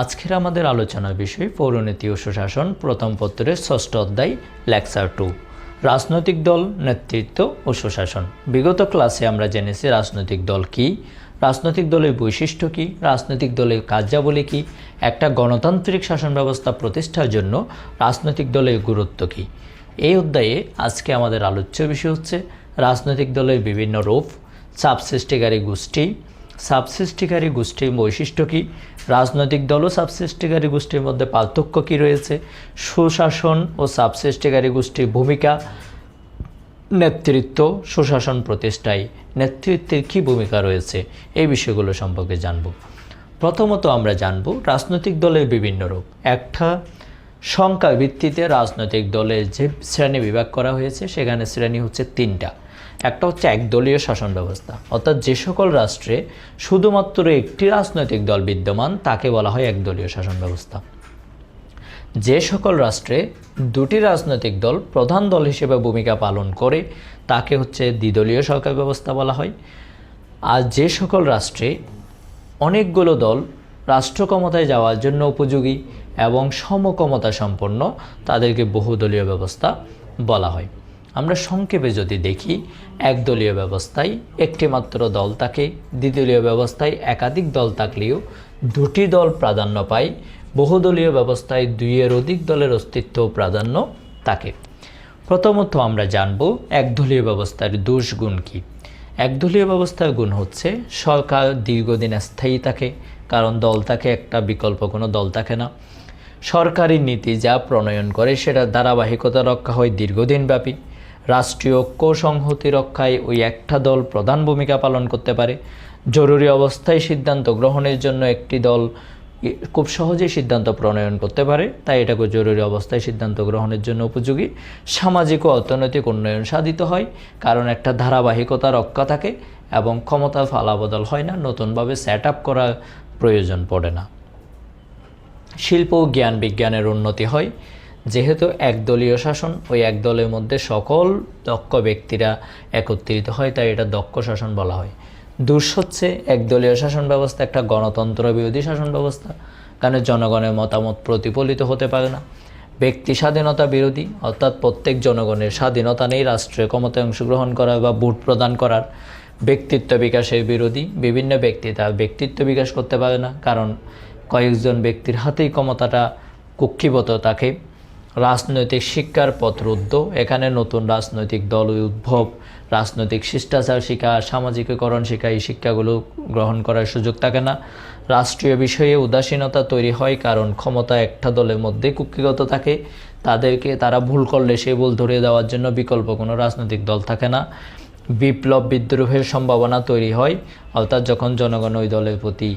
আজকের আমাদের আলোচনার বিষয়, পৌরনীতি ও সুশাসন, প্রথম পত্রের ষষ্ঠ অধ্যায়, লেকচার টু। রাজনৈতিক দল, নেতৃত্ব ও সুশাসন। বিগত ক্লাসে আমরা জেনেছি রাজনৈতিক দল কি, রাজনৈতিক দলের বৈশিষ্ট্য কী, রাজনৈতিক দলের কার্যাবলী কী, একটা গণতান্ত্রিক শাসন ব্যবস্থা প্রতিষ্ঠার জন্য রাজনৈতিক দলের গুরুত্ব কী। এই অধ্যায়ে আজকে আমাদের আলোচ্য বিষয় হচ্ছে রাজনৈতিক দলের বিভিন্ন রূপ চাপ সৃষ্টিকারী গোষ্ঠী। সাব সৃষ্টিকারী গোষ্ঠীর বৈশিষ্ট্য কী রাজনৈতিক দল ও সাব সৃষ্টিকারী গোষ্ঠীর মধ্যে পার্থক্য কী রয়েছে? সুশাসন ও সাবসৃষ্টিকারী গোষ্ঠীর ভূমিকা, নেতৃত্ব, সুশাসন প্রতিষ্ঠায় নেতৃত্বের কী ভূমিকা রয়েছে? এই বিষয়গুলো সম্পর্কে জানব। প্রথমত আমরা জানব রাজনৈতিক দলের বিভিন্ন রূপ। একটা, সংখ্যার ভিত্তিতে রাজনৈতিক দলের যে শ্রেণি বিভাগ করা হয়েছে, সেখানে শ্রেণি হচ্ছে তিনটা। একটা হচ্ছে একদলীয় শাসন ব্যবস্থা। অর্থাৎ যে সকল রাষ্ট্রে শুধুমাত্র একটি রাজনৈতিক দল বিদ্যমান, তাকে বলা হয় একদলীয় শাসন ব্যবস্থা। যে সকল রাষ্ট্রে দুটি রাজনৈতিক দল প্রধান দল হিসেবে ভূমিকা পালন করে, তাকে হচ্ছে দ্বিদলীয় সরকার ব্যবস্থা বলা হয়। আর যে সকল রাষ্ট্রে অনেকগুলো দল রাষ্ট্র ক্ষমতায় যাওয়ার জন্য উপযোগী এবং সমক্ষমতা সম্পন্ন, তাদেরকে বহুদলীয় ব্যবস্থা বলা হয়। আমরা সংক্ষেপে যদি দেখি, একদলীয় ব্যবস্থায় একটি মাত্র দল থাকে দ্বিদলীয় ব্যবস্থায় একাধিক দল থাকলেও দুটি দল প্রাধান্য পায়, বহুদলীয় ব্যবস্থায় দুইয়ের অধিক দলের অস্তিত্ব প্রাধান্য থাকে প্রথমত আমরা জানব একদলীয় ব্যবস্থার দোষ গুণ কী। একদলীয় ব্যবস্থার গুণ হচ্ছে, সরকার দীর্ঘদিন স্থায়ী থাকে, কারণ দল থাকে একটা বিকল্প কোনো দল থাকে না। সরকারি নীতি যা প্রণয়ন করে সেটা ধারাবাহিকতা রক্ষা হয় দীর্ঘদিনব্যাপী। রাষ্ট্রীয় ঐক্য সংহতি রক্ষায় ওই একটা দল প্রধান ভূমিকা পালন করতে পারে। জরুরি অবস্থায় সিদ্ধান্ত গ্রহণের জন্য একটি দল খুব সহজেই সিদ্ধান্ত প্রণয়ন করতে পারে, তাই এটাকে জরুরি অবস্থায় সিদ্ধান্ত গ্রহণের জন্য উপযোগী। সামাজিক ও অর্থনৈতিক উন্নয়ন সাধিত হয়, কারণ একটা ধারাবাহিকতা রক্ষা থাকে এবং ক্ষমতা ফালাবদল হয় না, নতুনভাবে সেট আপ করার প্রয়োজন পড়ে না। শিল্প জ্ঞান বিজ্ঞানের উন্নতি হয় যেহেতু একদলীয় শাসন, ওই এক দলের মধ্যে সকল দক্ষ ব্যক্তিরা একত্রিত হয়, তাই এটা দক্ষ শাসন বলা হয়। দুষ হচ্ছে একদলীয় শাসন ব্যবস্থা, একটা গণতন্ত্র বিরোধী শাসন ব্যবস্থা, কারণ জনগণের মতামত প্রতিফলিত হতে পারে না। ব্যক্তি স্বাধীনতা বিরোধী, অর্থাৎ প্রত্যেক জনগণের স্বাধীনতা নেই, রাষ্ট্রীয় ক্ষমতায় অংশগ্রহণ করা বা ভোট প্রদান করার। ব্যক্তিত্ব বিকাশের বিরোধী, বিভিন্ন ব্যক্তি তার ব্যক্তিত্ব বিকাশ করতে পারে না, কারণ কয়েকজন ব্যক্তির হাতেই ক্ষমতাটা কুক্ষিগত থাকে রাজনৈতিক শিক্ষার পথ রুদ্ধ। এখানে নতুন রাজনৈতিক দল উদ্ভব। রাজনৈতিক শিষ্টাচার শিক্ষা সামাজিকীকরণ শিক্ষা এই শিক্ষাগুলো গ্রহণ করার সুযোগ থাকে না। রাষ্ট্রীয় বিষয়ে উদাসীনতা তৈরি হয় কারণ ক্ষমতা একটা দলের মধ্যে কুক্ষিগত থাকে। তাদেরকে তারা ভুল করলে সেই ভুল ধরিয়ে দেওয়ার জন্য বিকল্প কোনো রাজনৈতিক দল থাকে না। বিপ্লব বিদ্রোহের সম্ভাবনা তৈরি হয়, অর্থাৎ যখন জনগণ ওই দলের প্রতি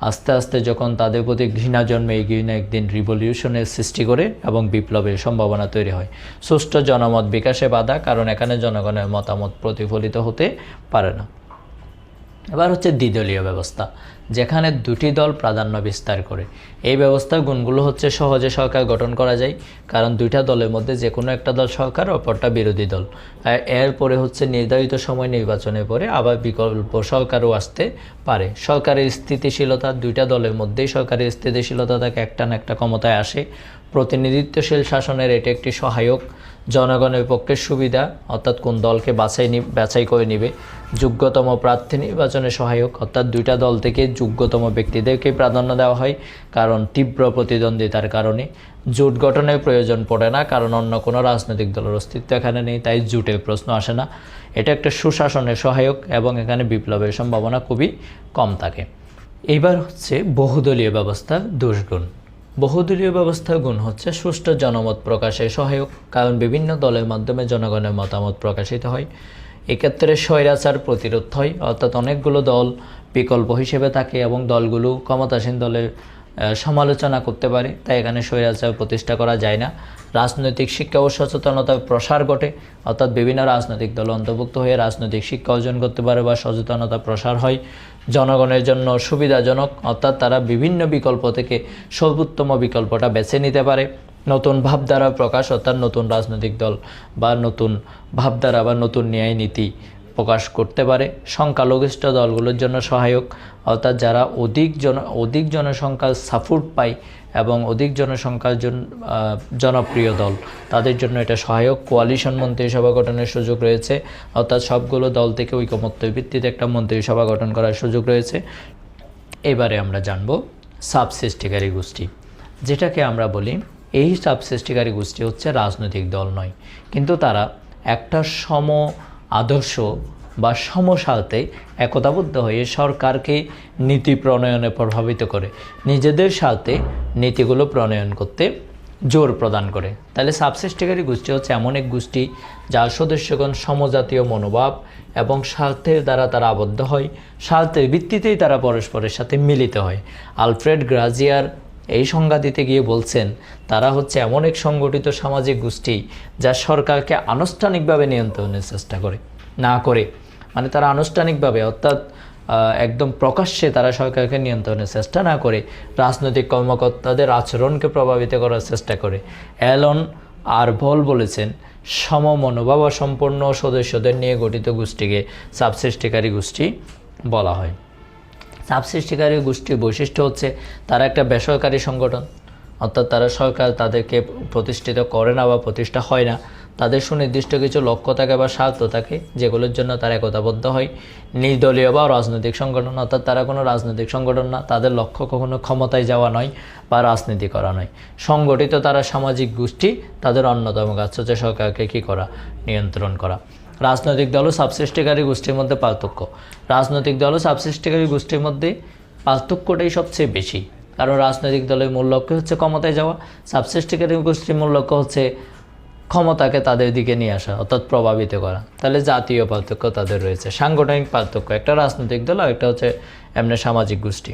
আস্তে আস্তে যখন তাদের প্রতি ঘৃণা জন্মে এই ঘৃণা একদিন রিভলিউশনের সৃষ্টি করে এবং বিপ্লবের সম্ভাবনা তৈরি হয়। সুষ্ঠু জনমত বিকাশে বাধা, কারণ এখানে জনগণের মতামত প্রতিফলিত হতে পারে না। এবার হচ্ছে দ্বিদলীয় ব্যবস্থা, যেখানে দুটি দল প্রাধান্য বিস্তার করে। এই ব্যবস্থার গুণগুলো হচ্ছে সহজে সরকার গঠন করা যায়, কারণ দুইটা দলের মধ্যে যে কোনো একটা দল সরকার, অপরটা বিরোধী দল। এরপরে হচ্ছে নির্ধারিত সময় নির্বাচনের পরে আবার বিকল্প সরকারও আসতে পারে। সরকারের স্থিতিশীলতা, দুইটা দলের মধ্যেই সরকারের স্থিতিশীলতা থাকে একটা না একটা ক্ষমতায় আসে। প্রতিনিধিত্বশীল শাসনের এটি একটি সহায়ক জনগণের পক্ষে সুবিধা, অর্থাৎ কোন দলকে বাছাই বাছাই করে নিবে। যোগ্যতম প্রার্থী নির্বাচনে সহায়ক, অর্থাৎ দুইটা দল থেকে যোগ্যতম ব্যক্তিদেরকে প্রাধান্য দেওয়া হয়, কারণ তীব্র প্রতিদ্বন্দ্বিতার কারণে। জোট গঠনের প্রয়োজন পড়ে না, কারণ অন্য কোনো রাজনৈতিক দলের অস্তিত্ব এখানে নেই, তাই জোটের প্রশ্ন আসে না। এটা একটা সুশাসনের সহায়ক এবং এখানে বিপ্লবের সম্ভাবনা খুবই কম থাকে। এইবার হচ্ছে বহুদলীয় ব্যবস্থার দুষ্গুণ বহুদলীয় ব্যবস্থার গুণ হচ্ছে সুষ্ঠু জনমত প্রকাশে সহায়ক, কারণ বিভিন্ন দলের মাধ্যমে জনগণের মতামত প্রকাশিত হয়। এক্ষেত্রে স্বৈরাচার প্রতিরোধ হয়, অর্থাৎ অনেকগুলো দল বিকল্প হিসেবে থাকে এবং দলগুলো ক্ষমতাসীন দলের সমালোচনা করতে পারে, তাই এখানে স্বৈরাচার প্রতিষ্ঠা করা যায় না। রাজনৈতিক শিক্ষা ও সচেতনতার প্রসার ঘটে, অর্থাৎ বিভিন্ন রাজনৈতিক দল অন্তর্ভুক্ত হয়ে রাজনৈতিক শিক্ষা অর্জন করতে পারে বা সচেতনতা প্রসার হয়। জনগণের জন্য সুবিধাজনক, অর্থাৎ তারা বিভিন্ন বিকল্প থেকে সর্বোত্তম বিকল্পটা বেছে নিতে পারে। নতুন ভাবধারা প্রকাশ, অর্থাৎ নতুন রাজনৈতিক দল বা নতুন ভাবধারা বা নতুন ন্যায় নীতি প্রকাশ করতে পারে। সংখ্যালঘিষ্ঠ দলগুলোর জন্য সহায়ক, অর্থাৎ যারা অধিক জন, অধিক জনসংখ্যার সাপোর্ট পায় এবং অধিক জনসংখ্যার জনপ্রিয় দল। তাদের জন্য এটা সহায়ক। কোয়ালিশন মন্ত্রিসভা গঠনের সুযোগ রয়েছে। অর্থাৎ সবগুলো দল থেকে ঐকমত্যের ভিত্তিতে একটা মন্ত্রিসভা গঠন করার সুযোগ রয়েছে। এবারে আমরা জানব সাবসৃষ্টিকারী গোষ্ঠী। যেটাকে আমরা বলি, এই সাবসৃষ্টিকারী গোষ্ঠী হচ্ছে রাজনৈতিক দল নয়। কিন্তু তারা একটা সম আদর্শ বা সমস্যাতে একতাবদ্ধ হয়ে সরকারকে নীতি প্রণয়নে প্রভাবিত করে। নিজেদের সাথে নীতিগুলো প্রণয়ন করতে জোর প্রদান করে। তাহলে সাবসৃষ্টিকারী গোষ্ঠী হচ্ছে এমন এক গোষ্ঠী যার সদস্যগণ সমজাতীয় মনোভাব এবং স্বার্থের দ্বারা তারা আবদ্ধ হয়। স্বার্থের ভিত্তিতেই তারা পরস্পরের সাথে মিলিত হয়। আলফ্রেড গ্রাজিয়ার এই সংজ্ঞা দিতে গিয়ে বলছেন, তারা হচ্ছে এমন এক সংগঠিত সামাজিক গোষ্ঠী যা সরকারকে আনুষ্ঠানিকভাবে নিয়ন্ত্রণের চেষ্টা করে, না করে। মানে তারা আনুষ্ঠানিকভাবে অর্থাৎ একদম প্রকাশ্যে তারা সরকারকে নিয়ন্ত্রণের চেষ্টা না করে রাজনৈতিক কর্মকর্তাদের আচরণকে প্রভাবিত করার চেষ্টা করে। অ্যালন আর ভল বলেছেন সম মনোভাব সম্পন্ন সদস্যদের নিয়ে গঠিত গোষ্ঠীকে সাবসৃষ্টিকারী গোষ্ঠী বলা হয়। সাবসৃষ্টিকারী গোষ্ঠীর বৈশিষ্ট্য হচ্ছে, তারা একটা বেসরকারি সংগঠন। অর্থাৎ তারা সরকার তাদেরকে প্রতিষ্ঠিত করে না বা প্রতিষ্ঠা হয় না। তাদের সুনির্দিষ্ট কিছু লক্ষ্য থাকে বা স্বার্থ থাকে, যেগুলোর জন্য তারা একতাবদ্ধ হয়। নির্দলীয় বা রাজনৈতিক সংগঠন, অর্থাৎ তারা কোনো রাজনৈতিক সংগঠন না, তাদের লক্ষ্য কখনো ক্ষমতায় যাওয়া নয় বা রাজনীতি করা নয়। সংগঠিত তারা সামাজিক গোষ্ঠী, তাদের অন্যতম কাজ হচ্ছে সরকারকে কী করা? নিয়ন্ত্রণ করা। রাজনৈতিক দল ও সাবসৃষ্টিকারী গোষ্ঠীর মধ্যে পার্থক্য। রাজনৈতিক দল ও সাবসৃষ্টিকারী গোষ্ঠীর মধ্যে পার্থক্যটাই সবচেয়ে বেশি। কারণ রাজনৈতিক দলের মূল লক্ষ্য হচ্ছে ক্ষমতায় যাওয়া, সাবসৃষ্টিকারী গোষ্ঠীর মূল লক্ষ্য হচ্ছে ক্ষমতাকে তাদের দিকে নিয়ে আসা, অর্থাৎ প্রভাবিত করা। তাহলে জাতীয় পার্থক্য তাদের রয়েছে। সাংগঠনিক পার্থক্য, একটা রাজনৈতিক দল আর একটা হচ্ছে এমনি সামাজিক গোষ্ঠী।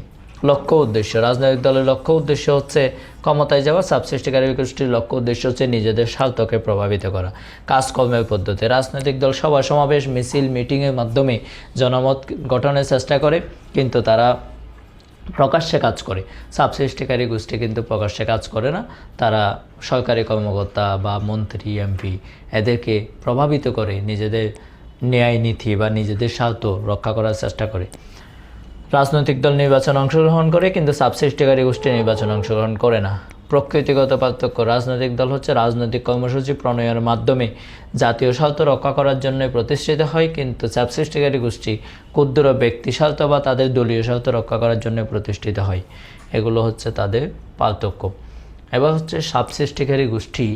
লক্ষ্য উদ্দেশ্য, রাজনৈতিক দলের লক্ষ্য উদ্দেশ্য হচ্ছে ক্ষমতায় যাওয়া, সাবসৃষ্টিকারী গোষ্ঠীর লক্ষ্য উদ্দেশ্য হচ্ছে নিজেদের স্বার্থকে প্রভাবিত করা। কাজকর্মের পদ্ধতি, রাজনৈতিক দল সভা সমাবেশ মিছিল, মিটিংয়ের মাধ্যমে জনমত গঠনের চেষ্টা করে, কিন্তু তারা প্রকাশ্যে কাজ করে। সাবসৃষ্টিকারী গোষ্ঠী কিন্তু প্রকাশ্যে কাজ করে না। তারা সরকারি কর্মকর্তা বা মন্ত্রী, এমপি এদেরকে প্রভাবিত করে, নিজেদের ন্যায় নীতি বা নিজেদের স্বার্থ রক্ষা করার চেষ্টা করে। রাজনৈতিক দল নির্বাচন অংশগ্রহণ করে, কিন্তু সাবসৃষ্টিকারী গোষ্ঠী নির্বাচন অংশগ্রহণ করে না। প্রকৃতিগত পার্থক্য। রাজনৈতিক দল হচ্ছে রাজনৈতিক কর্মসূচি প্রণয়নের মাধ্যমে জাতীয় স্বার্থ রক্ষা করার জন্য প্রতিষ্ঠিত হয়, কিন্তু সাবসৃষ্টিকারী গোষ্ঠী, ক্ষুদ্র ব্যক্তি স্বার্থ বা তাদের দলীয় স্বার্থ রক্ষা করার জন্য প্রতিষ্ঠিত হয়। এগুলো হচ্ছে তাদের পার্থক্য। এবার হচ্ছে সাবসৃষ্টিকারী গোষ্ঠী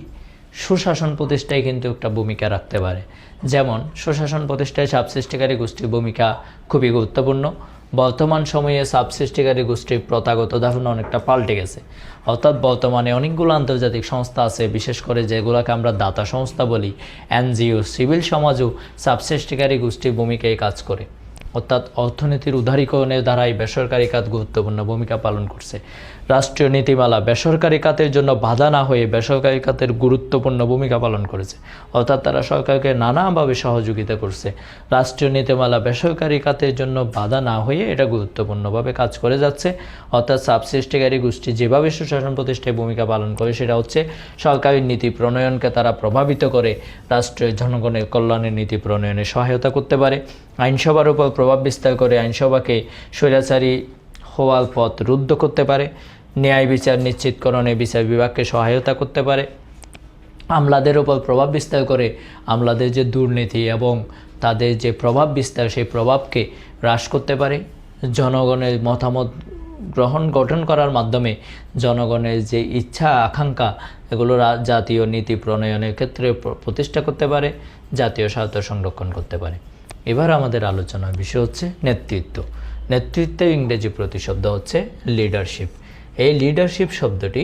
সুশাসন প্রতিষ্ঠায় কিন্তু একটা ভূমিকা রাখতে পারে। যেমন, সুশাসন প্রতিষ্ঠায় সাবসৃষ্টিকারী গোষ্ঠীর ভূমিকা খুবই গুরুত্বপূর্ণ। বর্তমান সময়ে সাবসৃষ্টিকারী গোষ্ঠীর প্রথাগত ধারণা অনেকটা পাল্টে গেছে। অর্থাৎ বর্তমানে অনেকগুলো আন্তর্জাতিক সংস্থা আছে, বিশেষ করে যেগুলোকে আমরা দাতা সংস্থা বলি, এনজিও, সিভিল সমাজও সাবসৃষ্টিকারী গোষ্ঠীর ভূমিকায় কাজ করে। অর্থাৎ অর্থনীতির উদারীকরণের দ্বারাই বেসরকারি কাজ গুরুত্বপূর্ণ ভূমিকা পালন করছে। রাষ্ট্রীয় নীতিমালা বেসরকারি খাতের জন্য বাধা না হয়ে বেসরকারি খাতের গুরুত্বপূর্ণ ভূমিকা পালন করেছে। অর্থাৎ তারা সরকারকে নানাভাবে সহযোগিতা করছে। রাষ্ট্রীয় নীতিমালা বেসরকারি খাতের জন্য বাধা না হয়ে এটা গুরুত্বপূর্ণভাবে কাজ করে যাচ্ছে। অর্থাৎ সাবসৃষ্টিকারী গোষ্ঠী যেভাবে সুশাসন প্রতিষ্ঠায় ভূমিকা পালন করে, সেটা হচ্ছে সরকারি নীতি প্রণয়নকে তারা প্রভাবিত করে রাষ্ট্রের জনগণের কল্যাণের নীতি প্রণয়নে সহায়তা করতে পারে। আইনসভার উপর প্রভাব বিস্তার করে আইনসভাকে স্বৈরাচারী হওয়ার পথ রুদ্ধ করতে পারে। ন্যায় বিচার নিশ্চিতকরণে বিচার বিভাগকে সহায়তা করতে পারে। আমলাদের ওপর প্রভাব বিস্তার করে আমলাদের যে দুর্নীতি এবং তাদের যে প্রভাব বিস্তার, সেই প্রভাবকে হ্রাস করতে পারে। জনগণের মতামত গ্রহণ, গঠন করার মাধ্যমে জনগণের যে ইচ্ছা, আকাঙ্ক্ষা, এগুলো জাতীয় নীতি প্রণয়নের ক্ষেত্রে প্রতিষ্ঠা করতে পারে, জাতীয় স্বার্থ সংরক্ষণ করতে পারে। এবার আমাদের আলোচনার বিষয় হচ্ছে নেতৃত্ব। নেতৃত্বের ইংরেজি প্রতিশব্দ হচ্ছে লিডারশিপ এই লিডারশিপ শব্দটি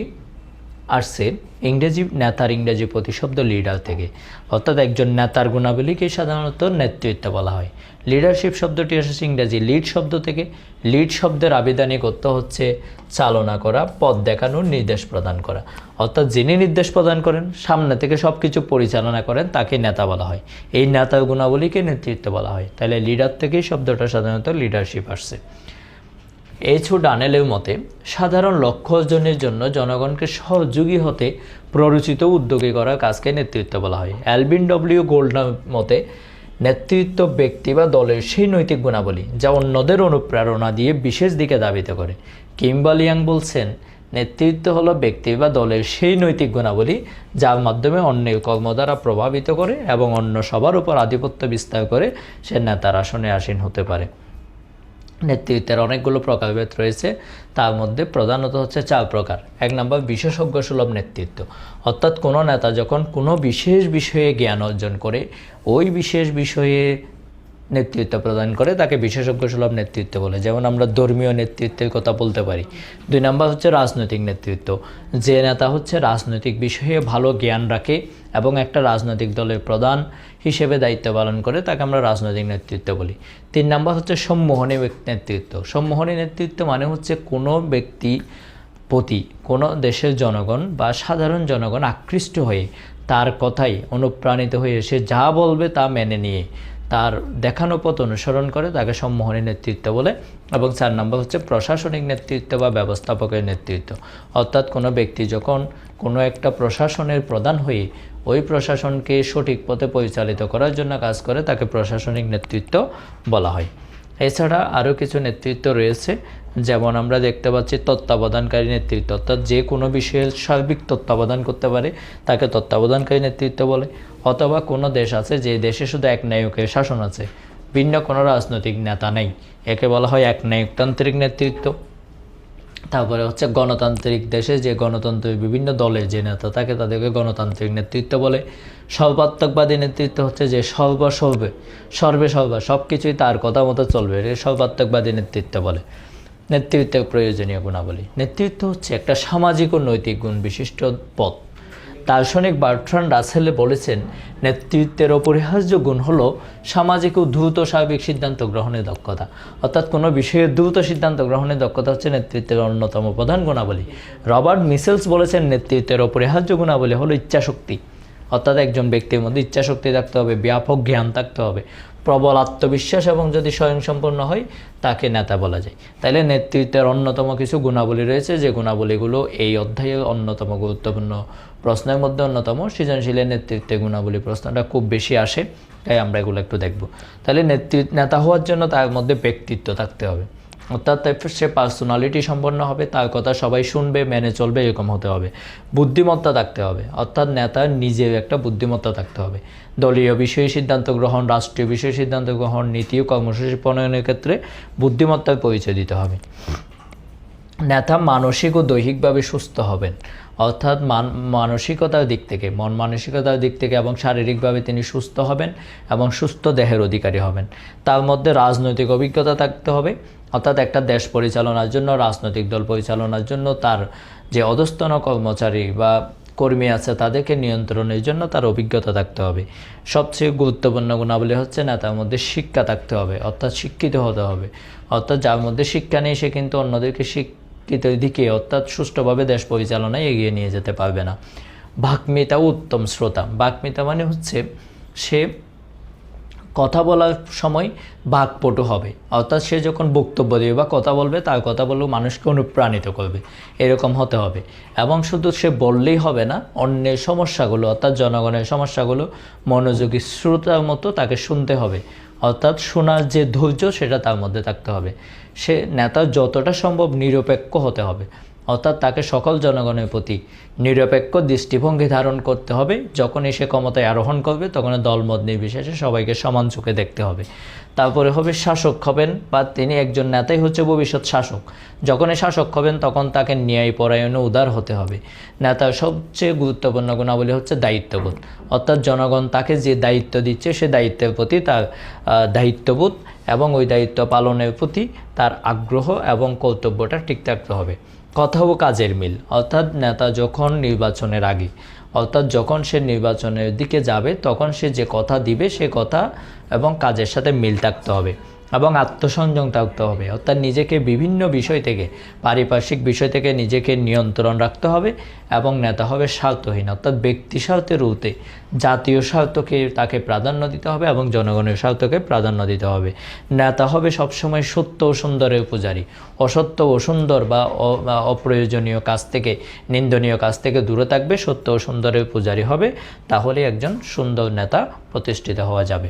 আসছে ইংরেজি, নেতার ইংরেজি প্রতিশব্দ লিডার থেকে। অর্থাৎ একজন নেতার গুণাবলীকে সাধারণত নেতৃত্ব বলা হয়। লিডারশিপ শব্দটি এসেছে ইংরেজি লিড শব্দ থেকে। লিড শব্দের আবেদনিক অর্থ হচ্ছে চালনা করা, পথ দেখানো, নির্দেশ প্রদান করা। অর্থাৎ যিনি নির্দেশ প্রদান করেন, সামনে থেকে সব কিছু পরিচালনা করেন তাকে নেতা বলা হয়। এই নেতার গুণাবলীকে নেতৃত্ব বলা হয়। তাহলে লিডার থেকেই শব্দটা সাধারণত লিডারশিপ আসছে। এইচু ডানেলের মতে, সাধারণ লক্ষ্য অর্জনের জন্য জনগণকে সহযোগী হতে প্ররোচিত উদ্যোগী করার কাজকে নেতৃত্ব বলা হয়। অ্যালবিন ডব্লিউ গোল্ডার মতে, নেতৃত্ব ব্যক্তি বা দলের সেই নৈতিক গুণাবলী যা অন্যদের অনুপ্রেরণা দিয়ে বিশেষ দিকে দাবিত করে। কিম্বালিয়াং বলছেন, নেতৃত্ব হলো ব্যক্তি বা দলের সেই নৈতিক গুণাবলী যার মাধ্যমে অন্যের কর্ম দ্বারা প্রভাবিত করে এবং অন্য সবার উপর আধিপত্য বিস্তার করে সে নেতার আসনে আসীন হতে পারে। নেতৃত্বের অনেকগুলো প্রকারভেদ রয়েছে, তার মধ্যে প্রধানত হচ্ছে চার প্রকার। এক নম্বর বিশেষজ্ঞ সুলভ নেতৃত্ব। অর্থাৎ কোনো নেতা যখন কোনো বিশেষ বিষয়ে জ্ঞান অর্জন করে, ওই বিশেষ বিষয়ে নেতৃত্ব প্রদান করে তাকে বিশেষজ্ঞ সুলভ নেতৃত্ব বলে। যেমন আমরা ধর্মীয় নেতৃত্বের কথা বলতে পারি। দুই নম্বর হচ্ছে রাজনৈতিক নেতৃত্ব। যে নেতা হচ্ছে রাজনৈতিক বিষয়ে ভালো জ্ঞান রাখে এবং একটা রাজনৈতিক দলের প্রধান হিসেবে দায়িত্ব পালন করে, তাকে আমরা রাজনৈতিক নেতৃত্ব বলি। তিন নম্বর হচ্ছে সম্মোহনী নেতৃত্ব। সম্মোহনী নেতৃত্ব মানে হচ্ছে কোনো ব্যক্তি প্রতি কোনো দেশের জনগণ বা সাধারণ জনগণ আকৃষ্ট হয়ে তার কথাই অনুপ্রাণিত হয়ে সে যা বলবে তা মেনে নিয়ে তার দেখানো পথ অনুসরণ করে তাকে সম্মোহনী নেতৃত্ব বলে এবং চার নম্বর হচ্ছে প্রশাসনিক নেতৃত্ব বা ব্যবস্থাপকের নেতৃত্ব। অর্থাৎ কোনো ব্যক্তি যখন কোনো একটা প্রশাসনের প্রধান হয়ে ওই প্রশাসনকে সঠিক পথে পরিচালিত করার জন্য কাজ করে, তাকে প্রশাসনিক নেতৃত্ব বলা হয়। এছাড়া আরও কিছু নেতৃত্ব রয়েছে যেমন আমরা দেখতে পাচ্ছি তত্ত্বাবধানকারী নেতৃত্ব, অর্থাৎ যে কোনো বিষয়ের সার্বিক তত্ত্বাবধান করতে পারে, তাকে তত্ত্বাবধানকারী নেতৃত্ব বলে। অথবা কোনো দেশ আছে, যে দেশে শুধু এক নায়কের শাসন আছে, ভিন্ন কোনো রাজনৈতিক নেতা নেই। একে বলা হয় এক নায়কতান্ত্রিক নেতৃত্ব। তারপরে হচ্ছে গণতান্ত্রিক দেশে যে গণতন্ত্রের বিভিন্ন দলের যে নেতা থাকে, তাদেরকে গণতান্ত্রিক নেতৃত্ব বলে। সর্বাত্মকবাদী নেতৃত্ব হচ্ছে যে সর্বসর্বে, সর্বে সর্বা সব কিছুই তার কথা মতো চলবে, সর্বাত্মকবাদী নেতৃত্ব বলে। নেতৃত্বের প্রয়োজনীয় গুণাবলী। নেতৃত্ব হচ্ছে একটা সামাজিক ও নৈতিক গুণ বিশিষ্ট পথ দার্শনিক বার্ট্রান রাসেলে বলেছেন, নেতৃত্বের অপরিহার্য গুণ হল সামাজিক ও দ্রুত স্বাভাবিক সিদ্ধান্ত গ্রহণের দক্ষতা। অর্থাৎ কোনো বিষয়ে দ্রুত সিদ্ধান্ত গ্রহণের দক্ষতা হচ্ছে নেতৃত্বের অন্যতম প্রধান গুণাবলী। রবার্ট মিসেলস বলেছেন, নেতৃত্বের অপরিহার্য গুণাবলী হলো ইচ্ছাশক্তি। অর্থাৎ একজন ব্যক্তির মধ্যে ইচ্ছাশক্তি থাকতে হবে, ব্যাপক জ্ঞান থাকতে হবে। প্রবল আত্মবিশ্বাস এবং যদি স্বয়ংসম্পন্ন হয়, তাকে নেতা বলা যায়। তাইলে নেতৃত্বের অন্যতম কিছু গুণাবলী রয়েছে। যে গুণাবলীগুলো এই অধ্যায়ে অন্যতম গুরুত্বপূর্ণ প্রশ্নের মধ্যে অন্যতম। সৃজনশীলের নেতৃত্বে গুণাবলী প্রশ্নটা খুব বেশি আসে, তাই আমরা এগুলো একটু দেখব। তাহলে নেতৃত্ব নেতা হওয়ার জন্য তার মধ্যে ব্যক্তিত্ব থাকতে হবে। অর্থাৎ সে পার্সোনালিটি সম্পন্ন হবে, তার কথা সবাই শুনবে, মেনে চলবে, এরকম হতে হবে। বুদ্ধিমত্তা থাকতে হবে, অর্থাৎ নেতার নিজের একটা বুদ্ধিমত্তা থাকতে হবে। দলীয় বিষয়ে সিদ্ধান্ত গ্রহণ, রাষ্ট্রীয় বিষয়ে সিদ্ধান্ত গ্রহণ, নীতি ও কর্মসূচি প্রণয়নের ক্ষেত্রে বুদ্ধিমত্তার পরিচয় দিতে হবে। নেতা মানসিক ও দৈহিকভাবে সুস্থ হবেন, অর্থাৎ মান, মানসিকতার দিক থেকে, মন মানসিকতার দিক থেকে এবং শারীরিকভাবে তিনি সুস্থ হবেন এবং সুস্থ দেহের অধিকারী হবেন। তার মধ্যে রাজনৈতিক অভিজ্ঞতা থাকতে হবে অর্থাৎ একটা দেশ পরিচালনার জন্য, রাজনৈতিক দল পরিচালনার জন্য, তার যে অধস্তন কর্মচারী বা কর্মী আছে তাদেরকে নিয়ন্ত্রণের জন্য তার অভিজ্ঞতা থাকতে হবে। সবচেয়ে গুরুত্বপূর্ণ গুণাবলী হচ্ছে না, তার মধ্যে শিক্ষা থাকতে হবে, অর্থাৎ শিক্ষিত হতে হবে। অর্থাৎ যার মধ্যে শিক্ষা নেই, সে কিন্তু অন্যদেরকে শিক্ষিত দিকে, অর্থাৎ সুষ্ঠুভাবে দেশ পরিচালনায় এগিয়ে নিয়ে যেতে পারবে না। বাগ্মিতা ও উত্তম শ্রোতা। বাগ্মিতা মানে হচ্ছে সে কথা বলার সময় বাকপটু হবে। অর্থাৎ সে যখন বক্তব্য দেবে বা কথা বলবে, তার কথা বললেও মানুষকে অনুপ্রাণিত করবে। এরকম হতে হবে। এবং শুধু সে বললেই হবে না, অন্যের সমস্যাগুলো, অর্থাৎ জনগণের সমস্যাগুলো মনোযোগী শ্রোতার মতো তাকে শুনতে হবে। অর্থাৎ শোনার যে ধৈর্য, সেটা তার মধ্যে থাকতে হবে। সে নেতা যতটা সম্ভব নিরপেক্ষ হতে হবে। অর্থাৎ তাকে সকল জনগণের প্রতি নিরপেক্ষ দৃষ্টিভঙ্গি ধারণ করতে হবে। যখন এসে ক্ষমতায় আরোহণ করবে তখন দলমত নির্বিশেষে সবাইকে সমান চোখে দেখতে হবে। তারপরে হবে শাসক হবেন বা তিনি একজন নেতাই হচ্ছে ভবিষ্যৎ শাসক। যখনই শাসক হবেন, তখন তাকে ন্যায় পরায়ণে উদার হতে হবে। নেতার সবচেয়ে গুরুত্বপূর্ণ গুণাবলী হচ্ছে দায়িত্ববোধ। অর্থাৎ জনগণ তাকে যে দায়িত্ব দিচ্ছে, সে দায়িত্বের প্রতি তার দায়িত্ববোধ এবং ওই দায়িত্ব পালনের প্রতি তার আগ্রহ এবং কর্তব্যটা ঠিক থাকতে হবে। কথা ও কাজের মিল। অর্থাৎ নেতা যখন নির্বাচনের আগে, অর্থাৎ যখন সে নির্বাচনের দিকে যাবে, তখন সে যে কথা দিবে, সে কথা এবং কাজের সাথে মিল থাকতে হবে। এবং আত্মসংযম থাকতে হবে। অর্থাৎ নিজেকে বিভিন্ন বিষয় থেকে, পারিপার্শ্বিক বিষয় থেকে নিজেকে নিয়ন্ত্রণ রাখতে হবে এবং নেতা হবে স্বার্থহীন। অর্থাৎ ব্যক্তি স্বার্থের ঊর্ধ্বে জাতীয় স্বার্থকে তাকে প্রাধান্য দিতে হবে এবং জনগণের স্বার্থকে প্রাধান্য দিতে হবে। নেতা হবে সবসময় সত্য ও সুন্দরের পূজারী। অসত্য ও সুন্দর বা অপ্রয়োজনীয় কাজ থেকে, নিন্দনীয় কাজ থেকে দূরে থাকবে, সত্য ও সুন্দরের পূজারী হবে। তাহলে একজন সুন্দর নেতা প্রতিষ্ঠিত হওয়া যাবে।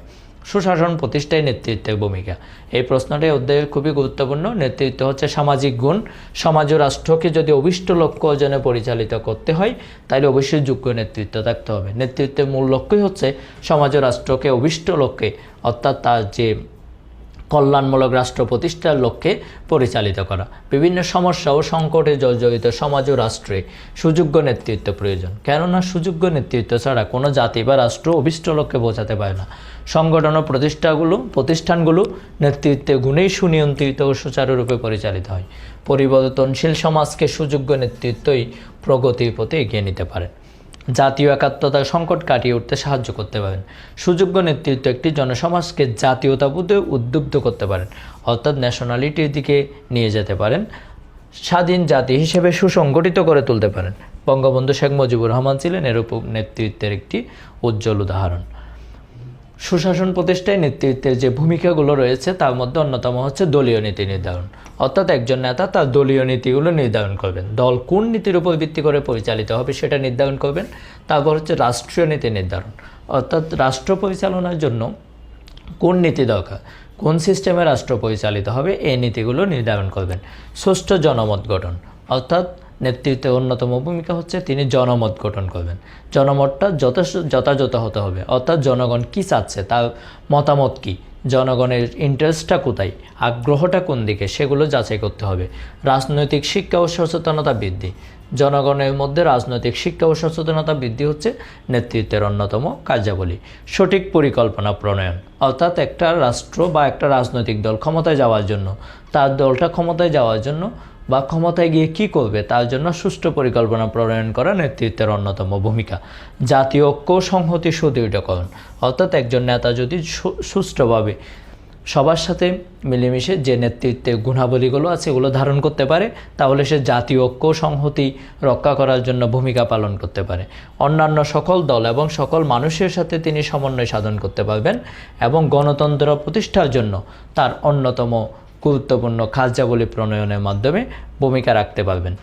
সুশাসন প্রতিষ্ঠায় নেতৃত্বের ভূমিকা। এই প্রশ্নটি অধ্যায়ের খুবই গুরুত্বপূর্ণ। নেতৃত্ব হচ্ছে সামাজিক গুণ। সমাজ ও রাষ্ট্রকে যদি অভিষ্ট লক্ষ্য অর্জনে পরিচালিত করতে হয় তাহলে অবশ্যই যোগ্য নেতৃত্ব থাকতে হবে। নেতৃত্বের মূল লক্ষ্যই হচ্ছে সমাজ ও রাষ্ট্রকে অভিষ্ট লক্ষ্যে, অর্থাৎ তার যে কল্যাণমূলক রাষ্ট্র প্রতিষ্ঠার লক্ষ্যে পরিচালিত করা। বিভিন্ন সমস্যা ও সংকটে জর্জরিত সমাজ ও রাষ্ট্রে সুযোগ্য নেতৃত্ব প্রয়োজন। কেননা সুযোগ্য নেতৃত্ব ছাড়া কোনো জাতি বা রাষ্ট্র অভিষ্ট লক্ষ্যে বোঝাতে পারে না। সংগঠন ও প্রতিষ্ঠাগুলো, প্রতিষ্ঠানগুলো নেতৃত্বে গুণেই সুনিয়ন্ত্রিত ও সুচারুরূপে পরিচালিত হয়। পরিবর্তনশীল সমাজকে সুযোগ্য নেতৃত্বই প্রগতির পথে এগিয়ে নিতে পারে। জাতীয় একাত্মতার সংকট কাটিয়ে উঠতে সাহায্য করতে পারেন। সুযোগ্য নেতৃত্ব একটি জনসমাজকে জাতীয়তাবোধে উদ্বুদ্ধ করতে পারেন, অর্থাৎ ন্যাশনালিটির দিকে নিয়ে যেতে পারেন, স্বাধীন জাতি হিসেবে সুসংগঠিত করে তুলতে পারেন। বঙ্গবন্ধু শেখ মুজিবুর রহমান ছিলেন এর উপ নেতৃত্বের একটি উজ্জ্বল উদাহরণ। সুশাসন প্রতিষ্ঠায় নেতৃত্বের যে ভূমিকাগুলো রয়েছে, তার মধ্যে অন্যতম হচ্ছে দলীয় নীতি নির্ধারণ। অর্থাৎ একজন নেতা তার দলীয় নীতিগুলো নির্ধারণ করবেন। দল কোন নীতির উপর ভিত্তি করে পরিচালিত হবে সেটা নির্ধারণ করবেন। তারপর হচ্ছে রাষ্ট্রীয় নীতি নির্ধারণ। অর্থাৎ রাষ্ট্র পরিচালনার জন্য কোন নীতি দরকার, কোন সিস্টেমে রাষ্ট্র পরিচালিত হবে, এই নীতিগুলো নির্ধারণ করবেন। সুষ্ঠু জনমত গঠন। অর্থাৎ নেতৃত্বের অন্যতম ভূমিকা হচ্ছে তিনি জনমত গঠন করবেন। জনমতটা যথেষ্ট যথাযথ হতে হবে। অর্থাৎ জনগণ কি চাচ্ছে, তার মতামত কি? জনগণের ইন্টারেস্টটা কোথায়? আগ্রহটা কোন দিকে? সেগুলো যাচাই করতে হবে। রাজনৈতিক শিক্ষা ও সচেতনতা বৃদ্ধি। জনগণের মধ্যে রাজনৈতিক শিক্ষা ও সচেতনতা বৃদ্ধি হচ্ছে নেতৃত্বের অন্যতম কার্যাবলী। সঠিক পরিকল্পনা প্রণয়ন। অর্থাৎ একটা রাষ্ট্র বা একটা রাজনৈতিক দল ক্ষমতায় যাওয়ার জন্য, তার দলটা ক্ষমতায় যাওয়ার জন্য বা ক্ষমতায় গিয়ে কী করবে তার জন্য সুষ্ঠু পরিকল্পনা প্রণয়ন করা নেতৃত্বের অন্যতম ভূমিকা। জাতীয় ঐক্য সংহতি সুদৃঢ়করণ অর্থাৎ একজন নেতা যদি সুষ্ঠুভাবে সবার সাথে মিলেমিশে যে নেতৃত্বের গুণাবলীগুলো আছে এগুলো ধারণ করতে পারে, তাহলে সে জাতীয় ঐক্য সংহতি রক্ষা করার জন্য ভূমিকা পালন করতে পারে। অন্যান্য সকল দল এবং সকল মানুষের সাথে তিনি সমন্বয় সাধন করতে পারবেন এবং গণতন্ত্র প্রতিষ্ঠার জন্য তার অন্যতম গুরুত্বপূর্ণ কার্যাবলী প্রণয়নের মাধ্যমে ভূমিকা রাখতে পারবেন।